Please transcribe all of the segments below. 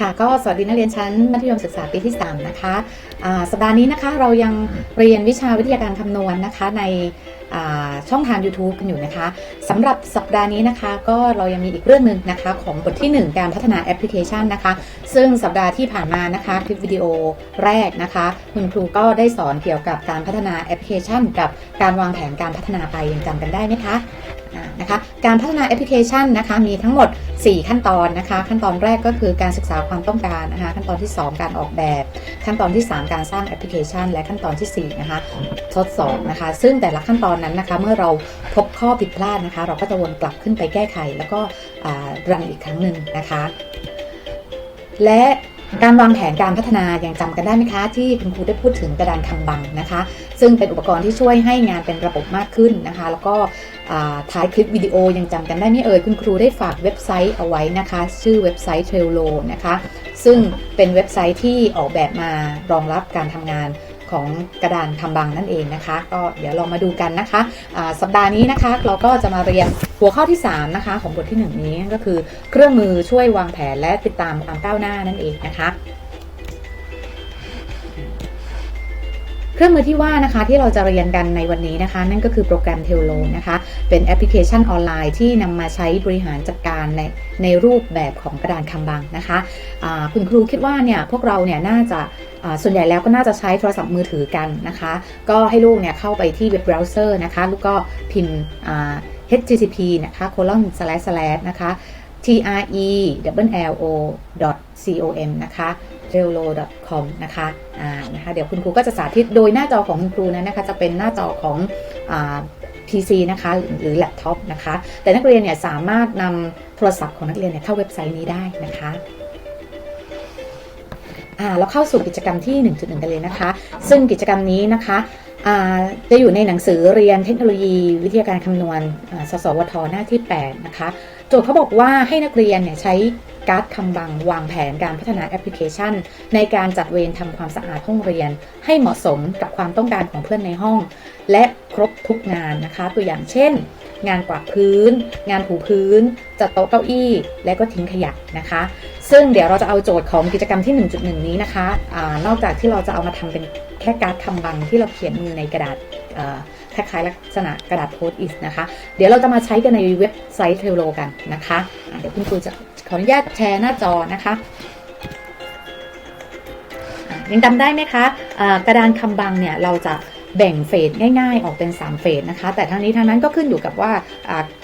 ค่ะก็สวัสดีนักเรียนชั้นมัธยมศึกษาปีที่ 3 นะคะสัปดาห์นี้นะคะเรายังเรียนวิชาวิทยาการคำนวณนะคะในช่องทาง YouTube กันอยู่นะคะสำหรับสัปดาห์นี้นะคะ ก็เรายังมีอีกเรื่องหนึ่งนะคะ ของบทที่ 1 การพัฒนาแอปพลิเคชันนะคะ ซึ่งสัปดาห์ที่ผ่านมานะคะคลิปวิดีโอแรกนะคะ คุณครูก็ได้สอนเกี่ยวกับการพัฒนาแอปพลิเคชัน กับการวางแผนการพัฒนาไปยังจำกันได้ไหมคะนะคะการพัฒนาแอปพลิเคชันนะคะมีทั้งหมด 4 ขั้นตอนนะคะ ขั้นตอนแรกก็คือการศึกษาความต้องการนะคะ ขั้นตอนที่ 2 การออกแบบ ขั้นตอนที่ 3 การสร้างแอปพลิเคชัน และขั้นตอนที่ 4 นะคะทดสอบนะคะ ซึ่งแต่ละขั้นตอนนั้นนะคะ เมื่อเราพบข้อผิดพลาดนะคะ เราก็จะวนกลับขึ้นไปแก้ไข แล้วก็รันอีกครั้งหนึ่งนะคะ และ การวางแผนการพัฒนายังจำกันได้ไหมคะ ที่คุณครูได้พูดถึงกระดานคังบังนะคะ ซึ่งเป็นอุปกรณ์ที่ช่วยให้งานเป็นระบบมากขึ้นนะคะ แล้วก็ท้ายคลิปวิดีโอยังจำกันได้ไหม่เอ่ยคุณครูได้ฝากเว็บไซต์เอาไว้นะคะ ชื่อเว็บไซต์ Trello นะคะ ซึ่งเป็นเว็บไซต์ที่ออกแบบมารองรับการทำงาน ของกระดานทำบังนั่นเองนะคะ ก็เดี๋ยวเรามาดูกันนะคะะสัปดาห์นี้นะคะ เราก็จะมาเรียนหัวข้อที่ 3 นะคะ ของบทที่ 1 นี้ก็คือเครื่องมือช่วยวางแผนและติดตามความก้าวหน้านั่นเองนะคะ เครื่องมือที่ว่านะคะที่เราจะเรียนกันในวันนี้นะคะ นั่นก็คือโปรแกรม t e l o นะคะ เป็นแอปพลิเคชันออนไลน์ที่นำมาใช้บริหารจัดการในในรูปแบบของกระดานคำบังนะคะอ่าคุณครูคิดว่าเนี่ยพวกเราเนี่ยน่าจะส่วนใหญ่แล้วก็น่าจะใช้โทรศัพท์มือถือกันนะคะ ก็ให้ลูกเนี่ยเข้าไปที่เว็บเบราว์เซอร์นะคะแล้วก็พิมพ์ http นะคะ colon slash slash นะคะ t r e w l o com นะคะ r e l o com นะคะอ่านะคะเดี๋ยวคุณครูก็จะสาธิตโดยหน้าจอของคุณครูนั้นนะคะจะเป็นหน้าจอของอ่า PC นะคะหรือแล็ปท็อปนะคะ แต่นักเรียนเนี่ยสามารถนำโทรศัพท์ของนักเรียนเนี่ยเข้าเว็บไซต์นี้ได้นะคะอ่าเราเข้าสู่กิจกรรมที่ 1.1 กันเลยนะคะ ซึ่งกิจกรรมนี้นะคะ จะอยู่ในหนังสือเรียนเทคโนโลยีวิทยาการคำนวณสสวทหน้าที่ 8 นะคะ โจทย์เขาบอกว่าให้นักเรียนเนี่ยใช้การ์ดคำบังวางแผนการพัฒนาแอปพลิเคชัน ในการจัดเวรทำความสะอาดห้องเรียน ให้เหมาะสมกับความต้องการของเพื่อนในห้อง และครบทุกงานนะคะ ตัวอย่างเช่น งานกวาดพื้น งานถูพื้น จัดโต๊ะเก้าอี้ และก็ทิ้งขยะนะคะ ซึ่งเดี๋ยวเราจะเอาโจทย์ของกิจกรรมที่ 1.1 นี้นะคะอนอกจากที่เราจะเอามาทำเป็นแค่การ์ดคำบังที่เราเขียนมือในกระดาษคล้ายๆลักษณะกระดาษโพสต์อิสนะคะ เดี๋ยวเราจะมาใช้กันในเว็บไซต์เทโลกันนะคะะเดี๋ยวคุณครูจะขออนุญาตแชร์หน้าจอนะคะยังจำได้ไหมคะอ่ากระดานคำบังเนี่ยเราจะ แบ่งเฟสง่ายๆ ออกเป็น 3 เฟสนะคะ แต่ทั้งนี้ทั้งนั้นก็ขึ้นอยู่กับว่า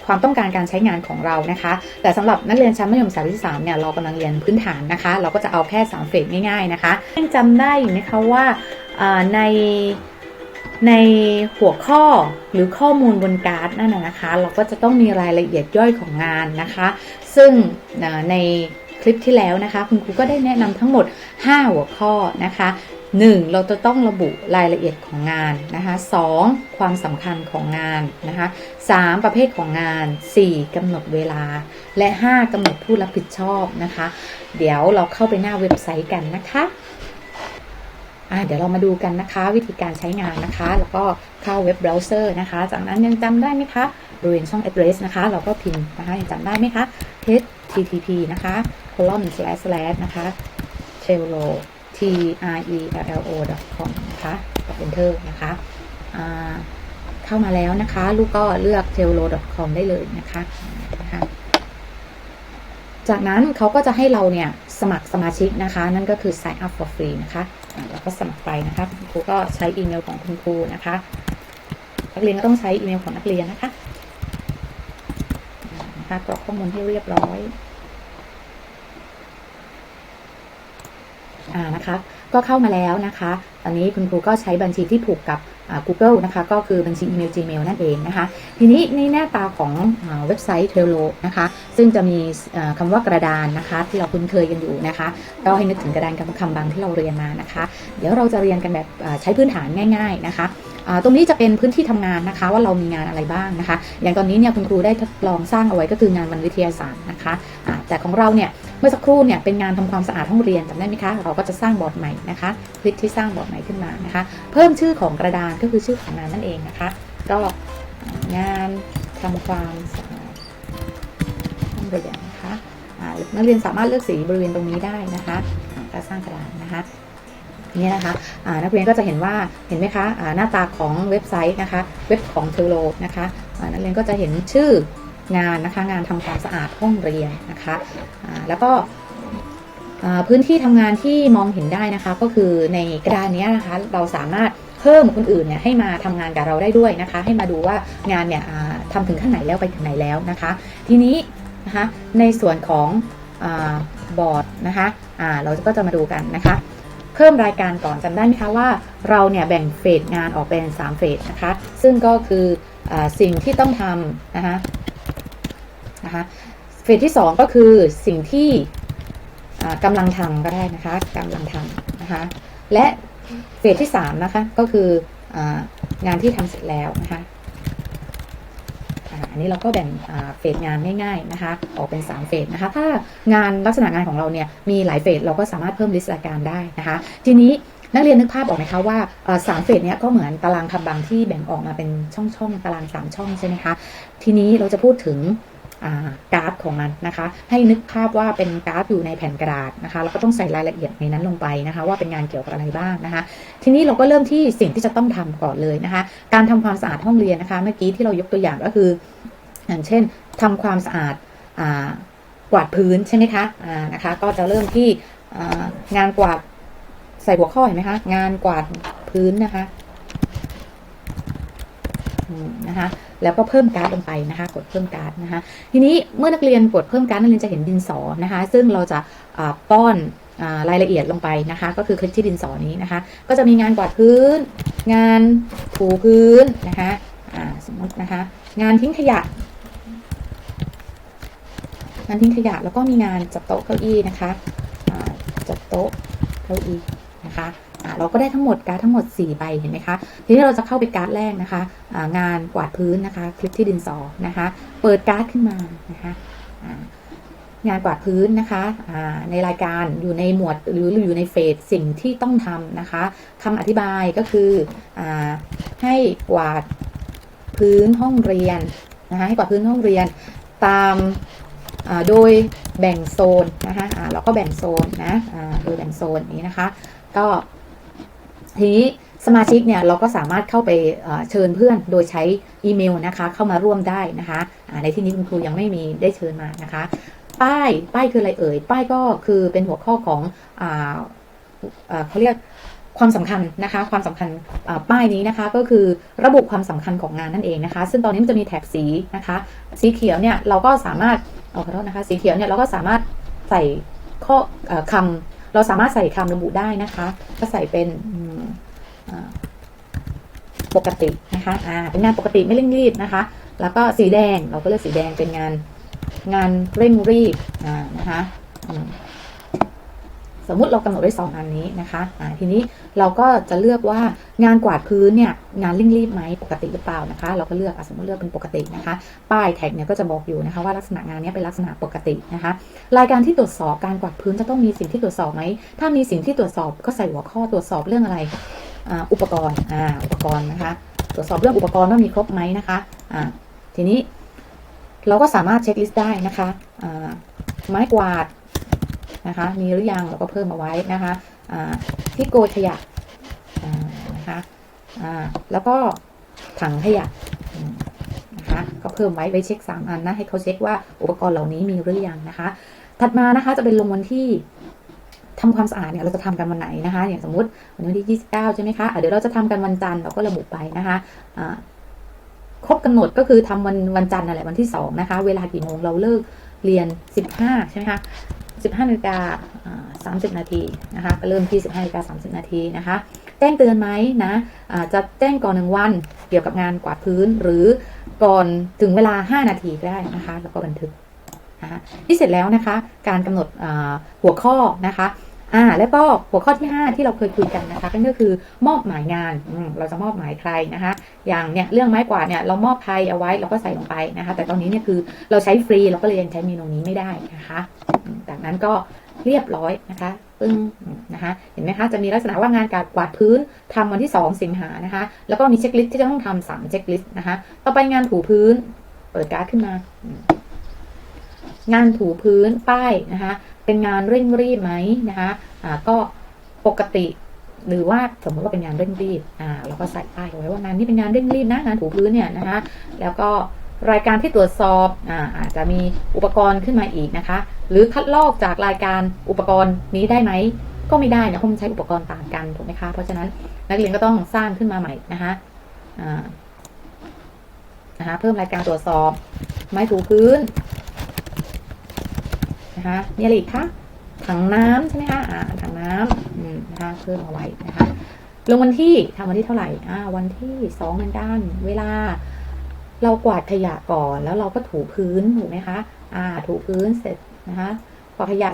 ความต้องการการใช้งานของเรานะคะ แต่สำหรับนักเรียนชั้นมัธยมศึกษาปีที่3เนี่ยเรากำลังเรียนพื้นฐานนะคะ เราก็จะเอาแค่ 3 เฟสง่ายๆนะคะยังจำได้อยู่ไหมคะว่าในในหัวข้อหรือข้อมูลบนการ์ดนั่นนะคะ เราก็จะต้องมีรายละเอียดย่อยของงานนะคะ ซึ่งในคลิปที่แล้วนะคะ คุณครูก็ได้แนะนำทั้งหมด 5 หัวข้อนะคะ 1. เราจะต้องระบุรายละเอียดของงานนะคะ 2. ความสำคัญของงานนะคะ 3. ประเภทของงาน 4. กำหนดเวลา และ 5. กำหนดผู้รับผิดชอบนะคะ เดี๋ยวเราเข้าไปหน้าเว็บไซต์กันนะคะอะเดี๋ยวเรามาดูกันนะคะ วิธีการใช้งานนะคะ แล้วก็เข้าเว็บเบราว์เซอร์นะคะ จากนั้นยังจำได้ไหมคะบริเวณช่อง address นะคะ เราก็พิมพ์นะคะยังจำได้ไหมคะ http นะคะ colon slash slash นะคะ trello t r e l l o com นะคะกด enter นะคะเข้ามาแล้วนะคะ ลูกก็เลือก trello com ได้เลยนะคะนะคะจากนั้นเขาก็จะให้เราเนี่ยสมัครสมาชิกนะคะ นั่นก็คือ sign up for free นะคะเราก็สมัครไปนะคะคุณครูก็ใช้อีเมลของคุณครูนะคะนักเรียนก็ต้องใช้อีเมลของนักเรียนนะคะนะคะกรอกข้อมูลให้เรียบร้อย อ่านะคะก็เข้ามาแล้วนะคะ ตอนนี้คุณครูก็ใช้บัญชีที่ผูกกับ Google นะคะก็คือบัญชีอีเมล Gmail นั่นเองนะคะ ทีนี้ในหน้าตาของอเว็บไซต์ Trello นะคะ ซึ่งจะมีอ่าคำว่ากระดานนะคะ ที่เราคุ้นเคยกันอยู่นะคะ ก็ให้นึกถึงกระดานคำคำบางที่เราเรียนมานะคะ เดี๋ยวเราจะเรียนกันแบบใช้พื้นฐานง่าย ๆนะคะ ตรงนี้จะเป็นพื้นที่ทำงานนะคะ ว่าเรามีงานอะไรบ้างนะคะ อย่างตอนนี้เนี่ยคุณครูได้ทดลองสร้างเอาไว้ก็คืองานวันวิทยาศาสตร์นะคะแต่ของเราเนี่ยเมื่อสักครู่เนี่ยเป็นงานทำความสะอาดห้องเรียนจำได้ไหมคะเราก็จะสร้างบอร์ดใหม่นะคะคลิกที่สร้างบอร์ดใหม่ขึ้นมานะคะ เพิ่มชื่อของกระดานก็คือชื่อของงานนั่นเองนะคะ ก็งานทำความสะอาดห้องเรียนนะคะนักเรียนสามารถเลือกสีบริเวณตรงนี้ได้นะคะการสร้างกระดานนะคะ นี่นะคะนักเรียนก็จะเห็นว่าเห็นไหมคะหน้าตาของเว็บไซต์นะคะเว็บของเทโลนะคะนักเรียนก็จะเห็นชื่องานนะคะงานทำความสะอาดห้องเรียนนะคะแล้วก็พื้นที่ทำงานที่มองเห็นได้นะคะ ก็คือในกระดานนี้นะคะเราสามารถเพิ่มคนอื่นเนี่ยให้มาทำงานกับเราได้ด้วยนะคะ ให้มาดูว่างานเนี่ยทำถึงขั้นไหนแล้วไปถึงไหนแล้วนะคะ ทีนี้นะคะในส่วนของอบอร์ดนะคะอ่าเราก็จะมาดูกันนะคะ พิ่มรายการก่อนจำได้ไหมคะว่าเราเนี่ยแบ่งเฟสงานออกเป็น 3 เฟสนะคะ ซึ่งก็คืออสิ่งที่ต้องทำนะคะนะคะเฟสที่ 2 ก็คือสิ่งที่กำลังทำก็ได้นะคะกำลังทำนะคะและเฟสที่3นะคะก็คือองานที่ทำเสร็จแล้วนะคะ อันนี้เราก็แบ่งเฟสงานง่ายๆนะคะออกเป็น 3 เฟสนะคะ ถ้างานลักษณะงานของเราเนี่ยมีหลายเฟสเราก็สามารถเพิ่มลิสต์รายการได้นะคะ ทีนี้นักเรียนนึกภาพออกไหมคะว่าสามเฟสเนี้ยก็เหมือนตารางคำบางที่แบ่งออกมาเป็นช่องๆตารางสามช่องใช่ไหมคะ ทีนี้เราจะพูดถึง การ์ดของมันนะคะ ให้นึกภาพว่าเป็นการ์ดอยู่ในแผ่นกระดาษนะคะแล้วก็ต้องใส่รายละเอียดในนั้นลงไปนะคะ ว่าเป็นงานเกี่ยวกับอะไรบ้างนะคะ ทีนี้เราก็เริ่มที่สิ่งที่จะต้องทำก่อนเลยนะคะ การทำความสะอาดห้องเรียนนะคะ เมื่อกี้ที่เรายกตัวอย่างก็คืออย่างเช่นทำความสะอาดอากวาดพื้นใช่ไหมคะอ่านะคะ ก็จะเริ่มที่งานกวาดใส่หัวข้อเห็นไหมคะ งานกวาดพื้นนะคะ นะคะแล้วก็เพิ่มการ์ดลงไปนะคะกดเพิ่มการ์ดนะคะทีนี้เมื่อนักเรียนกดเพิ่มการ์ดนักเรียนจะเห็นดินสอนะคะซึ่งเราจะาป้อนอรายละเอียดลงไปนะคะ ก็คือคลิกที่ดินสอนี้นะคะ ก็จะมีงานกวาดพื้น งานถูพื้นนะคะสมมตินะคะ งานทิ้งขยะ งานทิ้งขยะแล้วก็มีงานจัดโต๊ะเก้าอี้นะคะจัดโต๊ะเก้าอี้นะคะ เราก็ได้ทั้งหมดการ์ดทั้งหมด 4 ใบเห็นไหมคะ ทีนี้เราจะเข้าไปการ์ดแรกนะคะอ่างานกวาดพื้นนะคะ คลิกที่ดินสอนะคะ เปิดการ์ดขึ้นมานะคะงานกวาดพื้นนะคะในรายการอยู่ในหมวดหรืออยู่ในเฟสสิ่งที่ต้องทำนะคะคำอธิบายก็คืออให้กวาดพื้นห้องเรียนนะคะให้กวาดพื้นห้องเรียนตามโดยแบ่งโซนนะคะเราก็แบ่งโซนนะโดยแบ่งโซนนี้นะคะ ก็ ทีนี้สมาชิกเนี่ยเราก็สามารถเข้าไปเชิญเพื่อนโดยใช้อีเมลนะคะ เข้ามาร่วมได้นะคะในที่นี้คุณครูยังไม่มีได้เชิญมานะคะ ป้ายป้ายคืออะไรเอ่ย ป้ายก็คือเป็นหัวข้อของอเขาเรียกความสำคัญนะคะ ความสำคัญป้ายนี้นะคะ ก็คือระบุความสำคัญของงานนั่นเองนะคะ ซึ่งตอนนี้มันจะมีแถบสีนะคะ สีเขียวเนี่ยเราก็สามารถขอโทษนะคะ สีเขียวเนี่ยเราก็สามารถใส่ข้อเออคำ เราสามารถใส่คำระบุได้นะคะก็ใส่เป็นปกตินะคะอ่าเป็นงานปกติไม่เร่งรีบนะคะ แล้วก็สีแดงเราก็เลือกสีแดงเป็นงานงานเร่งรีบอ่านะคะ สมมุติเรากำหนดไว้สองอันนี้นะคะอ่าทีนี้เราก็จะเลือกว่างานกวาดพื้นเนี่ยงานเร่งรีบไหมปกติหรือเปล่านะคะ เราก็เลือกอสมมติเลือกเป็นปกตินะคะ ป้ายแท็กเนี่ยก็จะบอกอยู่นะคะว่าลักษณะงานนี้เป็นลักษณะปกตินะคะ รายการที่ตรวจสอบการกวาดพื้นจะต้องมีสิ่งที่ตรวจสอบไหมถ้ามีสิ่งที่ตรวจสอบก็ใส่หัวข้อตรวจสอบเรื่องอะไรอ,อุปกรณ์อุปกรณ์นะคะตรวจสอบเรื่องอุปกรณ์ว่ามีครบไหมนะคะอ่าทีนี้เราก็สามารถเช็คลิสต์ได้นะคะอ่าไม้กวาด นะคะ มีหรือยังเราก็เพิ่มมาไว้นะคะที่โกยขยะนะคะแล้วก็ถังขยะนะคะก็เพิ่มไว้ไว้เช็คสามอันนะให้เขาเช็คว่าอุปกรณ์เหล่านี้มีหรือยังนะคะ ถัดมานะคะจะเป็นลงวันที่ทำความสะอาดเนี่ยเราจะทำกันวันไหนนะคะ อย่างสมมติวันที่ 29 ใช่ไหมคะะเดี๋ยวเราจะทำกันวันจันทร์เราก็ระบุไปนะคะอ่าครบกำหนดก็คือทำวันวันจันทร์นั่นแหละวันที่สองนะคะ เวลากี่โมงเราเลิกเรียน 15 ใช่ไหมคะ 15นาฬิกาสามสิบนาทีนะคะก็เริ่มที่ 15นาฬิกา30 นาทีนะคะ แจ้งเตือนไหมนะะจะแจ้งก่อนหนึ่งวันเกี่ยวกับงานกวาดพื้นหรือก่อนถึงเวลา 5 นาทีก็ได้นะคะ แล้วก็บันทึกนะคะที่เสร็จแล้วนะคะ การกำหนดหัวข้อนะคะ อ่า แล้วก็หัวข้อที่ 5 ที่เราเคยคุยกันนะคะก็คือมอบหมายงานอืมเราจะมอบหมายใครนะคะ อย่างเนี่ยเรื่องไม้กวาดเนี่ยเรามอบใครเอาไว้เราก็ใส่ลงไปนะคะ แต่ตอนนี้เนี่ยคือเราใช้ฟรีเราก็เลยยังใช้เมนูนี้ไม่ได้นะคะ จากนั้นก็เรียบร้อยนะคะปึ้งนะคะเห็นไหมคะจะมีลักษณะว่างานการกวาดพื้นทำวันที่ 2 สิงหานะคะ แล้วก็มีเช็คลิสต์ที่จะต้องทำสามเช็คลิสต์นะคะ ต่อไปงานถูพื้น เปิดการ์ดขึ้นมา งานถูพื้นป้ายนะคะ เป็นงานเร่งรีบไหมนะคะอ่าก็ปกติหรือว่าสมมติว่าเป็นงานเร่งรีบอ่าเราก็ใส่ป้ายไว้ว่างานนี้เป็นงานเร่งรีบนะงานถูพื้นเนี่ยนะคะแล้วก็รายการที่ตรวจสอบอ่าอาจจะมีอุปกรณ์ขึ้นมาอีกนะคะ หรือคัดลอกจากรายการอุปกรณ์นี้ได้ไหมก็ไม่ได้นะเพราะมันใช้อุปกรณ์ต่างกันถูกไหมคะเพราะฉะนั้นนักเรียนก็ต้องสร้างขึ้นมาใหม่นะคะอ่านะคะเพิ่มรายการตรวจสอบ ไม้ถูพื้น นะคะมีอะไรอีกคะถังน้ำใช่ไหมคะอ่าถังน้ำอืมนะคะเพิ่มเอาไว้นะคะลงวันที่ทำวันที่เท่าไหร่อ่าวันที่สองเหมือนกันเวลา เรากวาดขยะก่อนแล้วเราก็ถูพื้นถูกไหมคะอ่าถูพื้นเสร็จนะคะกวาดขยะ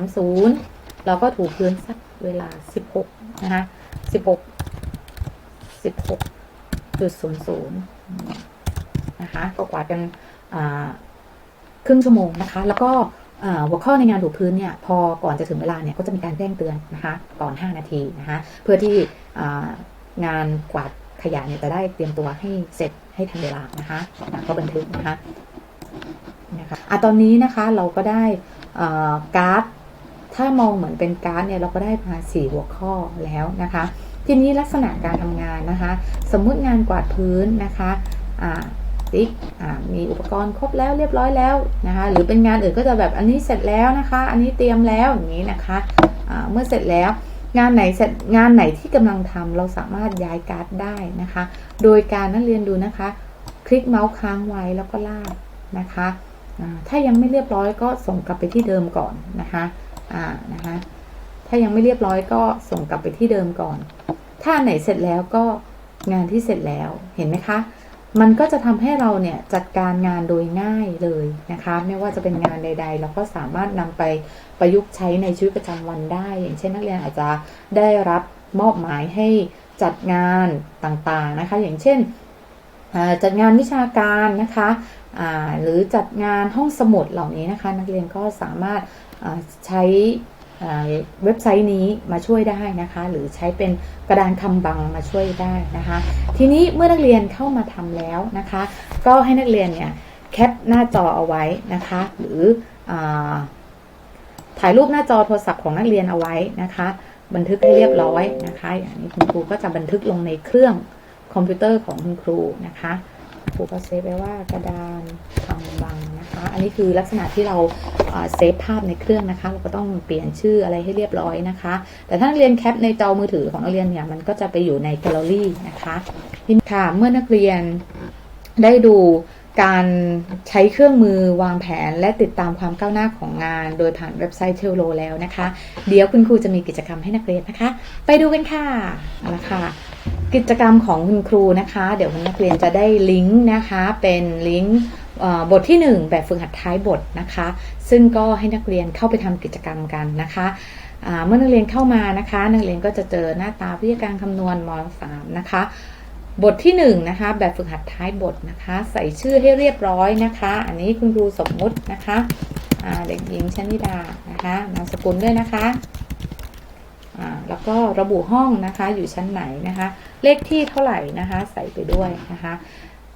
15.30 เราก็ถูพื้นสักเวลา 16นะคะ16 16.00นะคะก็กวาดกันอ่าครึ่งชั่วโมงนะคะ แล้วก็ หัวข้อในงานถูพื้นเนี่ยพอก่อนจะถึงเวลาเนี่ยก็จะมีการแจ้งเตือนนะคะก่อน 5 นาทีนะคะเพื่อที่งานกวาดขยะเนี่ยจะได้เตรียมตัวให้เสร็จให้ทันเวลานะคะก็บันทึกนะคะนะคะอะตอนนี้นะคะเราก็ได้การ์ดถ้ามองเหมือนเป็นการ์ดเนี่ยเราก็ได้มาสี่หัวข้อแล้วนะคะทีนี้ลักษณะการทำงานนะคะ สมมุติงานกวาดพื้นนะคะอ่า ติ๊กมีอุปกรณ์ครบแล้วเรียบร้อยแล้วนะคะ หรือเป็นงานอื่นก็จะแบบอันนี้เสร็จแล้วนะคะ อันนี้เตรียมแล้วอย่างนี้นะคะอ่าเมื่อเสร็จแล้วงานไหนเสร็จงานไหนที่กำลังทำเราสามารถย้ายการ์ดได้นะคะ โดยการนักเรียนดูนะคะ คลิกเมาส์ค้างไว้แล้วก็ลากนะคะถ้ายังไม่เรียบร้อยก็ส่งกลับไปที่เดิมก่อนนะคะอ่านะคะ ถ้ายังไม่เรียบร้อยก็ส่งกลับไปที่เดิมก่อน ถ้าไหนเสร็จแล้วก็งานที่เสร็จแล้วเห็นไหมคะ มันก็จะทำให้เราเนี่ยจัดการงานโดยง่ายเลยนะคะ ไม่ว่าจะเป็นงานใด ๆ เราก็สามารถนำไปประยุกต์ใช้ในชีวิตประจำวันได้ อย่างเช่นนักเรียนอาจจะได้รับมอบหมายให้จัดงานต่างๆนะคะ อย่างเช่นจัดงานวิชาการนะคะหรือจัดงานห้องสมุดเหล่านี้นะคะ นักเรียนก็สามารถใช้ เว็บไซต์นี้มาช่วยได้นะคะ หรือใช้เป็นกระดานคำบังมาช่วยได้นะคะ ทีนี้เมื่อนักเรียนเข้ามาทำแล้วนะคะ ก็ให้นักเรียนเนี่ยแคปหน้าจอเอาไว้นะคะ หรืออถ่ายรูปหน้าจอโทรศัพท์ของนักเรียนเอาไว้นะคะ บันทึกให้เรียบร้อยนะคะ อย่างนี้คุณครูก็จะบันทึกลงในเครื่องคอมพิวเตอร์ของคุณครูนะคะครูก็เซฟไว้ว่ากระดานคำบัง นะคะ อันนี้คือลักษณะที่เราอ่าเซฟภาพในเครื่องนะคะ เราก็ต้องเปลี่ยนชื่ออะไรให้เรียบร้อยนะคะ แต่ถ้านักเรียนแคปในจอมือถือของนักเรียนเนี่ยมันก็จะไปอยู่ในแกลเลอรี่นะคะทีนี้ค่ะเมื่อนักเรียนได้ดูการใช้เครื่องมือวางแผนและติดตามความก้าวหน้าของงาน โดยผ่านเว็บไซต์เทลโลแล้วนะคะ เดี๋ยวคุณครูจะมีกิจกรรมให้นักเรียนนะคะ ไปดูกันค่ะเอาละค่ะ กิจกรรมของคุณครูนะคะ เดี๋ยวนักเรียนจะได้ลิงก์นะคะ เป็นลิงก์บทที่ 1 แบบฝึกหัดท้ายบทนะคะ ซึ่งก็ให้นักเรียนเข้าไปทำกิจกรรมกันนะคะเมื่อนักเรียนเข้ามานะคะ นักเรียนก็จะเจอหน้าตาวิทยาการคำนวณม .3 นะคะ บทที่1นงนะคะแบบฝึกหัดท้ายบทนะคะ ใส่ชื่อให้เรียบร้อยนะคะ อันนี้คุณครูสมมุตินะคะเด็กหญิงชนิดานะคะนามสกุลด้วยนะคะ แล้วก็ระบุห้องนะคะอยู่ชั้นไหนนะคะ เลขที่เท่าไหร่นะคะ ใส่ไปด้วยนะคะ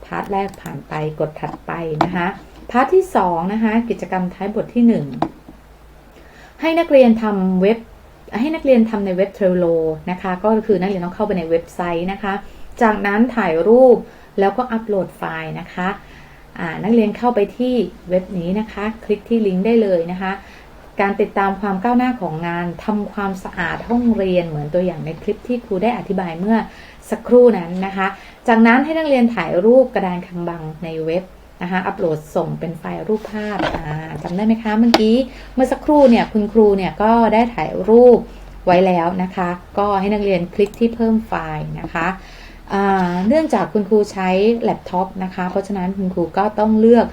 พาร์ทแรกผ่านไปกดถัดไปนะคะพาร์ทที่2นะคะกิจกรรมท้ายบทที่ 1 ให้นักเรียนทำเว็บให้นักเรียนทำในเว็บเทรลโลนะคะ ก็คือนักเรียนต้องเข้าไปในเว็บไซต์นะคะ จากนั้นถ่ายรูปแล้วก็อัปโหลดไฟล์นะคะนักเรียนเข้าไปที่เว็บนี้นะคะ คลิกที่ลิงก์ได้เลยนะคะ การติดตามความก้าวหน้าของงานทำความสะอาดห้องเรียนเหมือนตัวอย่างในคลิปที่ครูได้อธิบายเมื่อสักครู่นั้นนะคะ จากนั้นให้นักเรียนถ่ายรูปกระดานคังบังในเว็บนะคะอัปโหลดส่งเป็นไฟล์รูปภาพจำได้ไหมคะเมื่อกี้เมื่อสักครู่เนี่ยคุณครูเนี่ยก็ได้ถ่ายรูปไว้แล้วนะคะ ก็ให้นักเรียนคลิกที่เพิ่มไฟล์นะคะเนื่องจากคุณครูใช้แล็ปท็อปนะคะ เพราะฉะนั้นคุณครูก็ต้องเลือก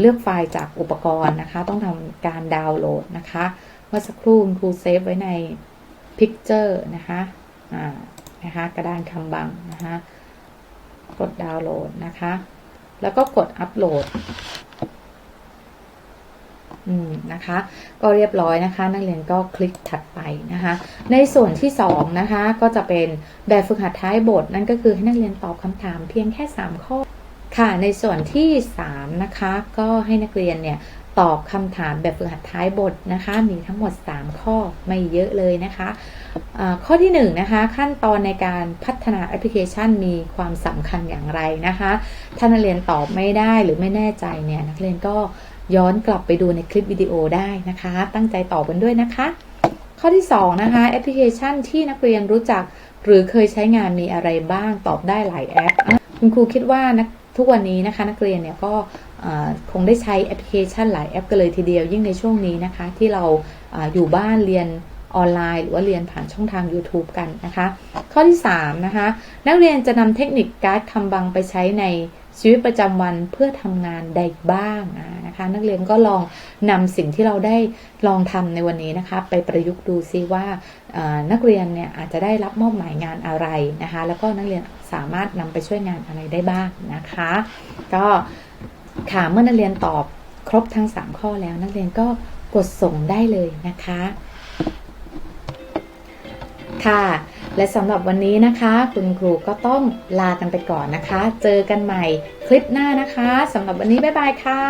เลือกไฟล์จากอุปกรณ์นะคะ ต้องทำการดาวน์โหลดนะคะเมื่อสักครู่ครูเซฟไว้ใน Picture นะคะนะคะกระดานคำบังนะคะกดดาวน์โหลดนะคะ แล้วก็กดอัปโหลดอืมนะคะ ก็เรียบร้อยนะคะ นักเรียนก็คลิกถัดไปนะคะ ในส่วนที่2นะคะ ก็จะเป็นแบบฝึกหัดท้ายบท นั่นก็คือให้นักเรียนตอบคำถามเพียงแค่ 3 ข้อ ค่ะในส่วนที่ 3 นะคะ ก็ให้นักเรียนเนี่ยตอบคำถามแบบฝึกหัดท้ายบทนะคะ มีทั้งหมด 3 ข้อไม่เยอะเลยนะคะอ่าข้อที่1นะคะขั้นตอนในการพัฒนาแอปพลิเคชันมีความสำคัญอย่างไรนะคะถ้านักเรียนตอบไม่ได้หรือไม่แน่ใจเนี่ยนักเรียนก็ย้อนกลับไปดูในคลิปวิดีโอได้นะคะ ตั้งใจตอบกันด้วยนะคะ ข้อที่ 2 นะคะแอปพลิเคชันที่นักเรียนรู้จัก หรือเคยใช้งานมีอะไรบ้างตอบได้หลายแอป คุณครูคิดว่านัก ทุกวันนี้นะคะนักเรียนเนี่ยก็คงได้ใช้แอปพลิเคชันหลายแอปกันเลยทีเดียวยิ่งในช่วงนี้นะคะ ที่เราออยู่บ้านเรียนออนไลน์ หรือว่าเรียนผ่านช่องทาง YouTube กันนะคะ ข้อที่3นะคะนักเรียนจะนำเทคนิคการ์ดคำบังไปใช้ในชีวิตประจำวันเพื่อทำงานใดบ้างอ่าะนักเรียนก็ลองนำสิ่งที่เราได้ลองทำในวันนี้นะคะ ไปประยุกต์ดูซิว่านักเรียนเนี่ยอาจจะได้รับมอบหมายงานอะไรนะคะ แล้วก็นักเรียนสามารถนำไปช่วยงานอะไรได้บ้างนะคะ ก็ค่ะเมื่อนักเรียนตอบครบทั้ง 3 ข้อแล้ว นักเรียนก็กดส่งได้เลยนะคะ ค่ะ และสำหรับวันนี้นะคะ คุณครูก็ต้องลากันไปก่อนนะคะ เจอกันใหม่คลิปหน้านะคะสำหรับวันนี้บ๊ายบายค่ะ